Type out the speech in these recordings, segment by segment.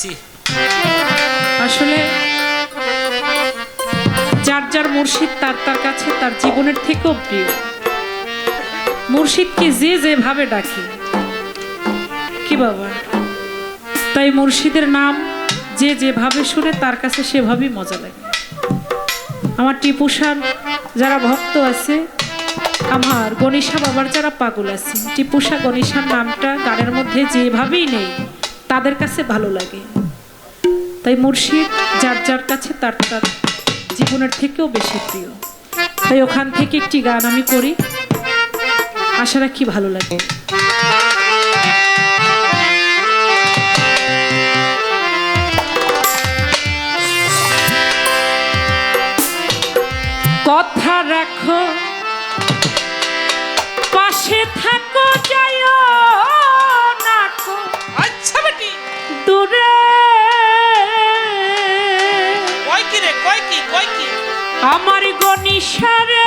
C আসলে যার যার মুর্শিদ তার তার কাছে তার জীবনের থেকেও প্রিয়। মুর্শিদকে যে যেভাবে ডাকে, কি বাবা? তাই মুর্শিদের নাম যে যেভাবে শুনে তার কাছে সেভাবেই মজা লাগে। আমার টিপুসার যারা ভক্ত আছে, আমার গণেশা বাবার যারা পাগল আছে টিপুসা গণেশার নামটা গানের মধ্যে যেভাবেই নেই তাদের কাছে ভালো লাগে। তাই মুর্শিদ যার যার কাছে তার তার জীবনের থেকেও বেশি প্রিয়। তাই ওখান থেকে একটি গান আমি করি। আশা রাখি ভালো লাগে। কথা রাখো, পাশে থাকো যায় আমার গনিসারে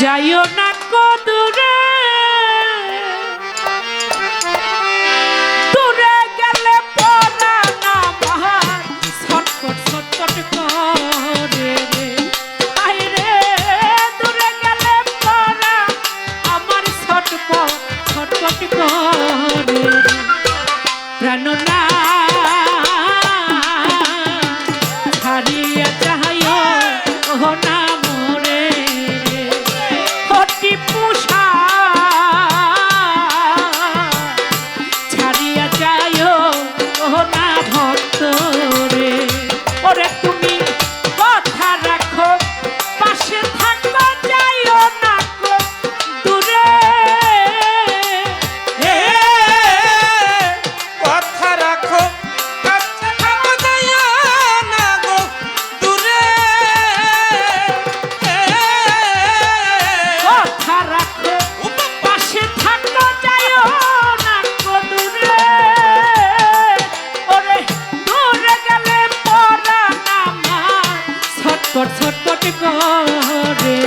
যাইও না কদূরে। No. nada. কথা রাখো পাশে থাকো, যাইও না গেলে পরা নামা ছটপট ছটপট করে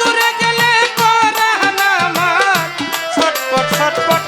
দূরে গেলে পরাণ আমার ছটপট ছটপট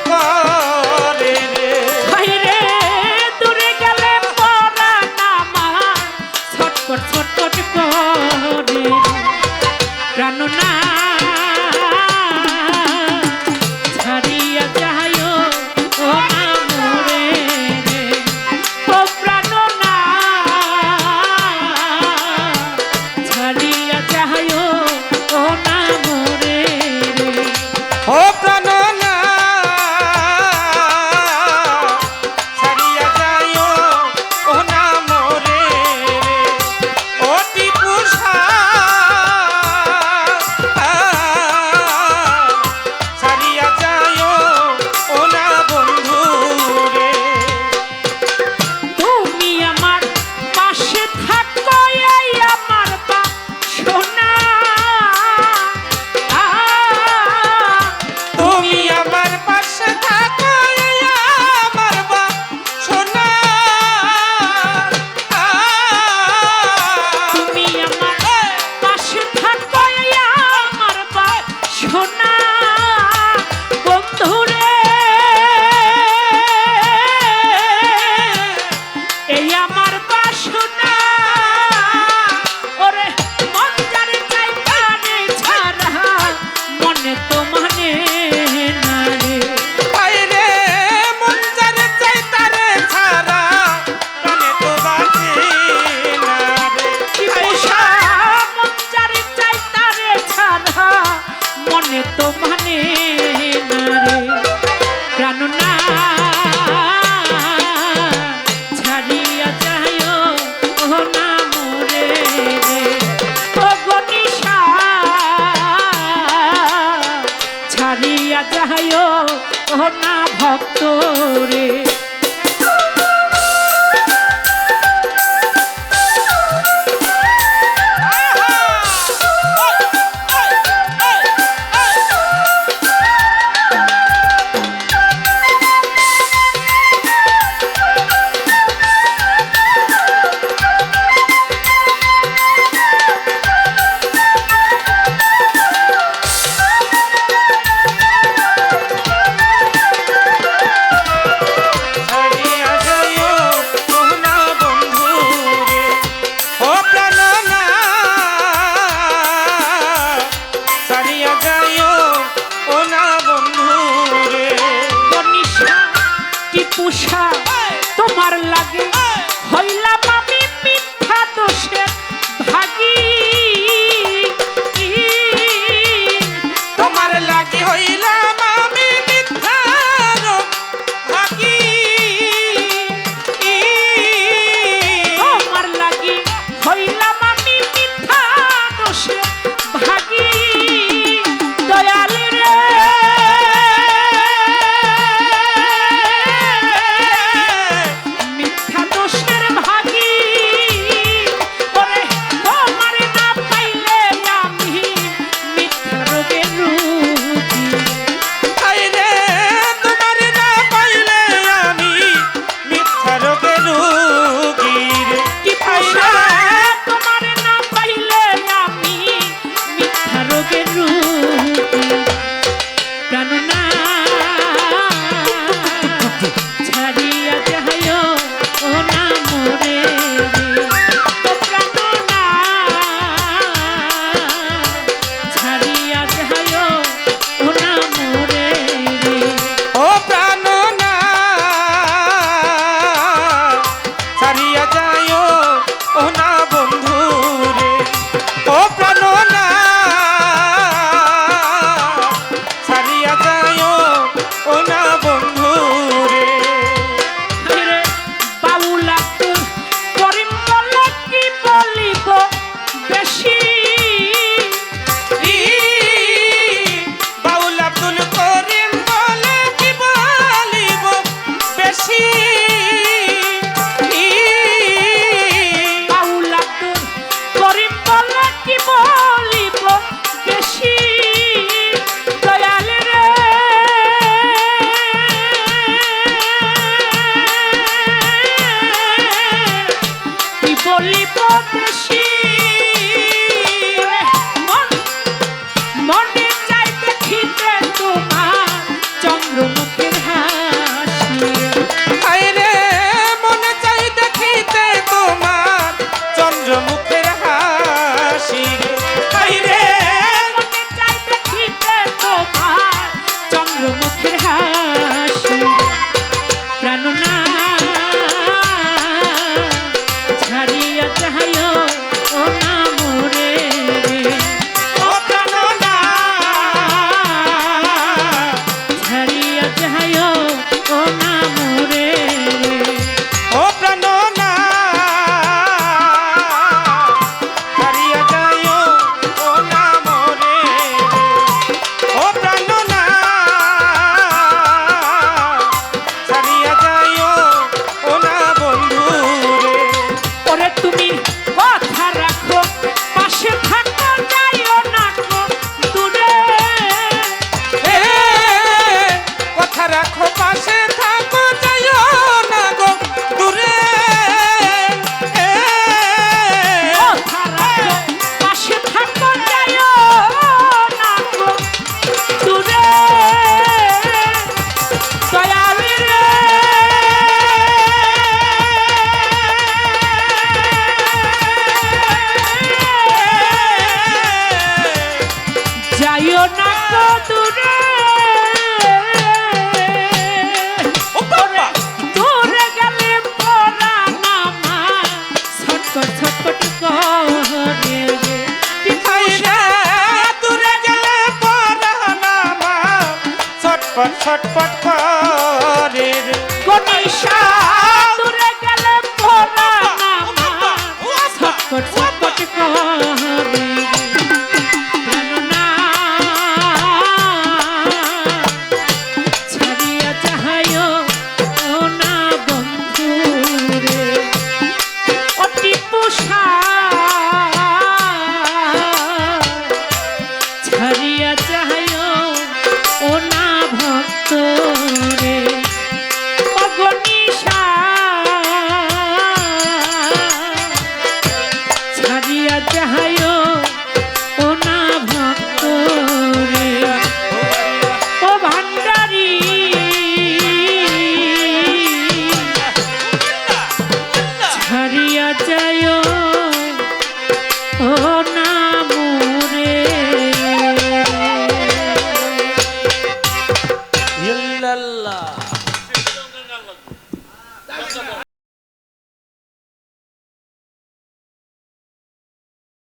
ছাড়িয়া যাইও না ভক্ত রে কি হইলাম।